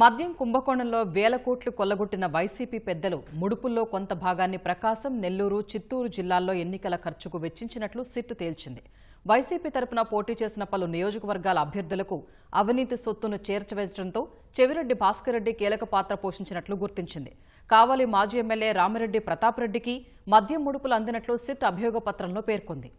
మద్యం కుంభకోణంలో వేల కోట్లు కొల్లగొట్టిన వైసీపీ పెద్దలు ముడుపుల్లో కొంత భాగాన్ని ప్రకాశం నెల్లూరు చిత్తూరు జిల్లాల్లో ఎన్నికల ఖర్చుకు వెచ్చించినట్లు సిట్ తేల్చింది. వైసీపీ తరపున పోటీ చేసిన పలు నియోజకవర్గాల అభ్యర్థులకు అవినీతి సొత్తును చేర్చవేయడంతో చెవిరెడ్డి భాస్కర్ రెడ్డి కీలక పాత్ర పోషించినట్లు గుర్తించింది. కావలి మాజీ ఎమ్మెల్యే రామిరెడ్డి ప్రతాప్ రెడ్డికి మద్యం ముడుపులు అందినట్లు సిట్ అభియోగ పత్రంలో పేర్కొంది.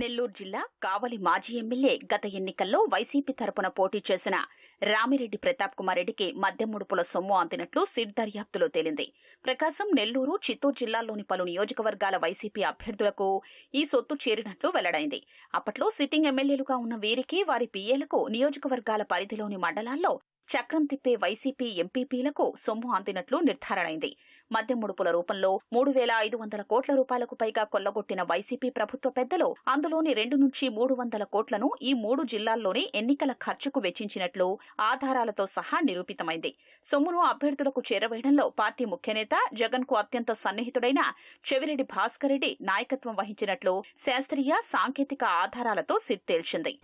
నెల్లూరు జిల్లా కావలి మాజీ ఎమ్మెల్యే గత ఎన్నికల్లో వైసీపీ తరపున పోటీ చేసిన రామిరెడ్డి ప్రతాప్ కుమార్ రెడ్డికి మద్యం ముడుపుల సొమ్ము అందినట్లు సిట్ దర్యాప్తులో తేలింది. ప్రకాశం నెల్లూరు చిత్తూరు జిల్లాల్లోని పలు నియోజకవర్గాల వైసీపీ అభ్యర్థులకు ఈ సొత్తు చేరినట్లు వెల్లడైంది. అప్పట్లో సిట్టింగ్ ఎమ్మెల్యేలుగా ఉన్న వీరికి వారి పీఏలకు నియోజకవర్గాల పరిధిలోని మండలాల్లో చక్రం తిప్పే వైసీపీ ఎంపీపీలకు సొమ్ము అందినట్లు నిర్ధారణైంది. మద్యం ముడుపుల రూపంలో మూడు వేల ఐదు వందల కోట్ల రూపాయలకు పైగా కొల్లగొట్టిన వైసీపీ ప్రభుత్వ పెద్దలు అందులోని రెండు నుంచి మూడు వందల కోట్లను ఈ మూడు జిల్లాల్లోని ఎన్నికల ఖర్చుకు వెచ్చించినట్లు ఆధారాలతో సహా నిరూపితమైంది. సొమ్మును అభ్యర్థులకు చేరవేయడంలో పార్టీ ముఖ్యనేత జగన్కు అత్యంత సన్నిహితుడైన చెవిరెడ్డి భాస్కర్ రెడ్డి నాయకత్వం వహించినట్లు శాస్త్రీయ సాంకేతిక ఆధారాలతో సిట్ తేల్చింది.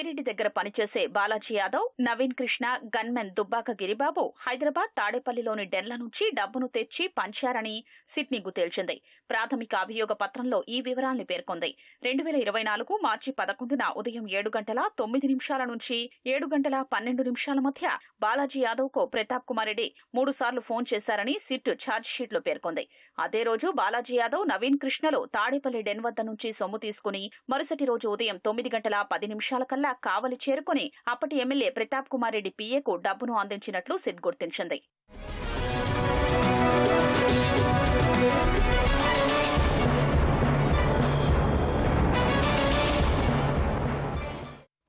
పెవిరెడ్డి దగ్గర పనిచేసే బాలాజీ యాదవ్ నవీన్ కృష్ణ గన్మెన్ దుబ్బాక గిరిబాబు హైదరాబాద్ తాడేపల్లిలోని డెన్ల నుంచి డబ్బును తెచ్చి పంచారని సిడ్నీకు తేల్చింది. ప్రాథమిక అభియోగ పత్రంలో ఈ వివరాల్ని పేర్కొంది. రెండు వేల ఇరవై నాలుగు మార్చి పదకొండున ఉదయం ఏడు గంటల తొమ్మిది నిమిషాల నుంచి ఏడు గంటల పన్నెండు నిమిషాల మధ్య బాలాజీ యాదవ్కు ప్రతాప్ కుమార్ రెడ్డి మూడు సార్లు ఫోన్ చేశారని సిట్ ఛార్జ్షీట్లో లో పేర్కొంది. అదే రోజు బాలాజీ యాదవ్ నవీన్ కృష్ణలో తాడేపల్లి డెన్ వద్ద నుంచి సొమ్ము తీసుకుని మరుసటి రోజు ఉదయం తొమ్మిది గంటల పది నిమిషాల కల్లా కావలి చేరుకుని అప్పటి ఎమ్మెల్యే ప్రతాప్ కుమార్ రెడ్డి పీఏకు డబ్బును అందించినట్లు సిట్ గుర్తించింది.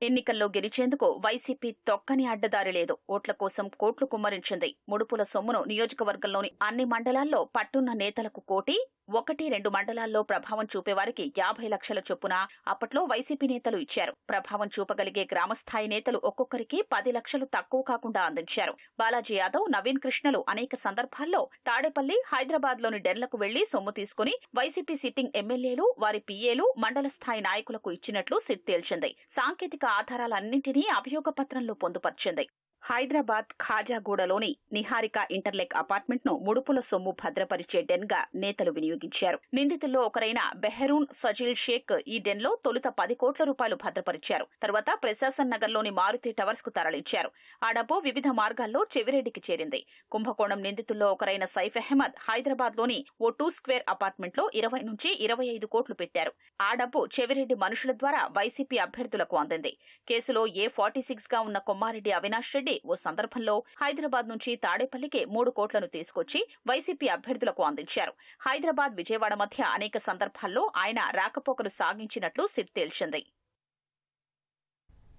ఎన్నికల్లో గెలిచేందుకు వైసీపీ తొక్కని అడ్డదారి లేదు. ఓట్ల కోసం కోట్లు కుమ్మరించింది. ముడుపుల సొమ్మును నియోజకవర్గంలోని అన్ని మండలాల్లో పట్టున్న నేతలకు కోటి ఒకటి రెండు మండలాల్లో ప్రభావం చూపేవారికి యాభై లక్షల చొప్పున అప్పట్లో వైసీపీ నేతలు ఇచ్చారు. ప్రభావం చూపగలిగే గ్రామస్థాయి నేతలు ఒక్కొక్కరికి పది లక్షలు తక్కువ కాకుండా అందించారు. బాలాజీ యాదవ్ నవీన్ కృష్ణలు అనేక సందర్భాల్లో తాడేపల్లి హైదరాబాద్లోని డెన్లకు వెళ్ళి సొమ్ము తీసుకుని వైసీపీ సిట్టింగ్ ఎమ్మెల్యేలు వారి పీఏలు మండల స్థాయి నాయకులకు ఇచ్చినట్లు సిట్ తేల్చింది. సాంకేతిక ఆధారాలన్నింటినీ అభియోగ పత్రంలో పొందుపర్చింది. హైదరాబాద్ ఖాజాగూడలోని నిహారిక ఇంటర్లెక్ అపార్ట్మెంట్ను ముడుపుల సొమ్ము భద్రపరిచే డెన్గా నేతలు వినియోగించారు. నిందితుల్లో ఒకరైన బెహరూన్ సజీల్ షేక్ ఈ డెన్లో తొలుత పది కోట్ల రూపాయలు భద్రపరిచారు. తర్వాత ప్రశాసన్ నగర్లోని మారుతి టవర్స్కు తరలించారు. ఆ డబ్బు వివిధ మార్గాల్లో చెవిరెడ్డికి చేరింది. కుంభకోణం నిందితుల్లో ఒకరైన సైఫ్ అహ్మద్ హైదరాబాద్లోని ఓ టూ స్క్వేర్ అపార్ట్మెంట్లో ఇరవై నుంచి ఇరవై ఐదు కోట్లు పెట్టారు. ఆ డబ్బు చెవిరెడ్డి మనుషుల ద్వారా వైసీపీ అభ్యర్థులకు అందింది. కేసులో ఏ ఫార్టీ సిక్స్గా ఉన్న కొమ్మారెడ్డి అవినాష్ రెడ్డి ఓ సందర్భంలో హైదరాబాద్ నుంచి తాడేపల్లికి మూడు కోట్లను తీసుకొచ్చి వైసీపీ అభ్యర్థులకు అందించారు. హైదరాబాద్ విజయవాడ మధ్య అనేక సందర్భాల్లో ఆయన రాకపోకలు సాగించినట్లు సిట్ తేల్చింది.